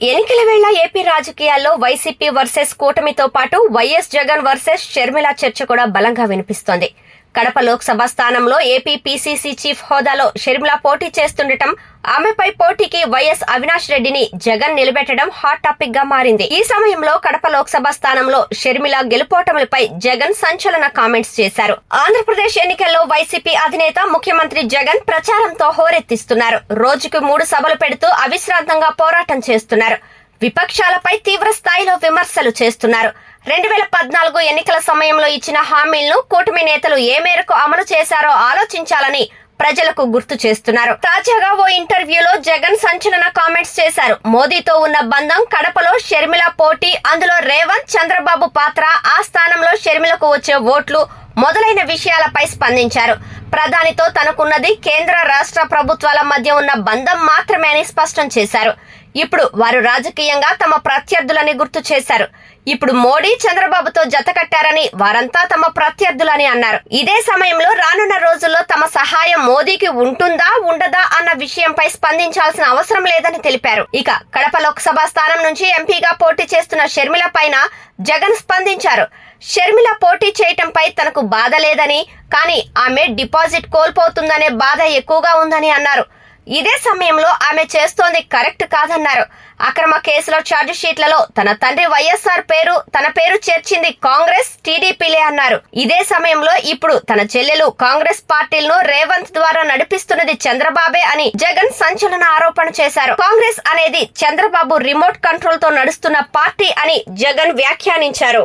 ఎన్నికల వేళ ఏపీ రాజకీయాల్లో వైసీపీ వర్సెస్ కూటమితో పాటు వైఎస్ జగన్ వర్సెస్ షర్మిల చర్చ కూడా బలంగా వినిపిస్తోంది. కడప లోక్సభ స్థానంలో ఏపీ పీసీసీ చీఫ్ హోదాలో షర్మిల పోటీ చేస్తుండటం ఆమెపై పోటీకి వైఎస్ అవినాష్ రెడ్డిని జగన్ నిలబెట్టడం హాట్ టాపిక్గా మారింది. ఈ సమయంలో కడప లోక్సభ స్థానంలో షర్మిల గెలుపోటములపై జగన్ సంచలన కామెంట్స్ చేశారు. ఆంధ్రప్రదేశ్ ఎన్నికల్లో వైసీపీ అధినేత ముఖ్యమంత్రి జగన్ ప్రచారంతో హోరెత్తిస్తున్నారు. రోజుకు మూడు సభలు పెడుతూ అవిశ్రాంతంగా పోరాటం చేస్తున్నారు. విపక్షాలపై తీవ్ర స్థాయిలో విమర్శలు చేస్తున్నారు. రెండు వేల పద్నాలుగు ఎన్నికల సమయంలో ఇచ్చిన హామీలను కూటమి నేతలు ఏ మేరకు అమలు చేశారో ఆలోచించాలని ప్రజలకు గుర్తు చేస్తున్నారు. తాజాగా ఓ ఇంటర్వ్యూలో జగన్ సంచలన కామెంట్స్ చేశారు. మోదీతో ఉన్న బంధం కడపలో షర్మిల పోటీ అందులో రేవంత్ చంద్రబాబు పాత్ర ఆ స్థానంలో షర్మిలకు వచ్చే ఓట్లు మొదలైన విషయాలపై స్పందించారు. ప్రధానితో తనకున్నది కేంద్ర రాష్ట్ర ప్రభుత్వాల మధ్య ఉన్న బంధం మాత్రమే అని స్పష్టం చేశారు. ఇప్పుడు వారు రాజకీయంగా తమ ప్రత్యర్థులని గుర్తు చేశారు. ఇప్పుడు మోడీ చంద్రబాబుతో జత కట్టారని వారంతా తమ ప్రత్యర్థులని అన్నారు. ఇదే సమయంలో రానున్న రోజుల్లో తమ సహాయం మోదీకి ఉంటుందా ఉండదా అన్న విషయంపై స్పందించాల్సిన అవసరం లేదని తెలిపారు. ఇక కడప లోక్సభ స్థానం నుంచి ఎంపీగా పోటీ చేస్తున్న షర్మిల పైన జగన్ స్పందించారు. షర్మిల పోటీ చేయటంపై తనకు బాధ లేదని కానీ ఆమె డిపాజిట్ కోల్పోతుందనే బాధ ఎక్కువగా ఉందని అన్నారు. ఇదే సమయంలో ఆమె చేస్తోంది కరెక్ట్ కాదన్నారు. అక్రమ కేసులో ఛార్జ్ షీట్లలో తన తండ్రి వైఎస్ఆర్ పేరు తన పేరు చేర్చింది కాంగ్రెస్ టీడీపీలే అన్నారు. ఇదే సమయంలో ఇప్పుడు తన చెల్లెలు కాంగ్రెస్ పార్టీలను రేవంత్ ద్వారా నడిపిస్తున్నది చంద్రబాబే అని జగన్ సంచలన ఆరోపణ చేశారు. కాంగ్రెస్ అనేది చంద్రబాబు రిమోట్ కంట్రోల్తో నడుస్తున్న పార్టీ అని జగన్ వ్యాఖ్యానించారు.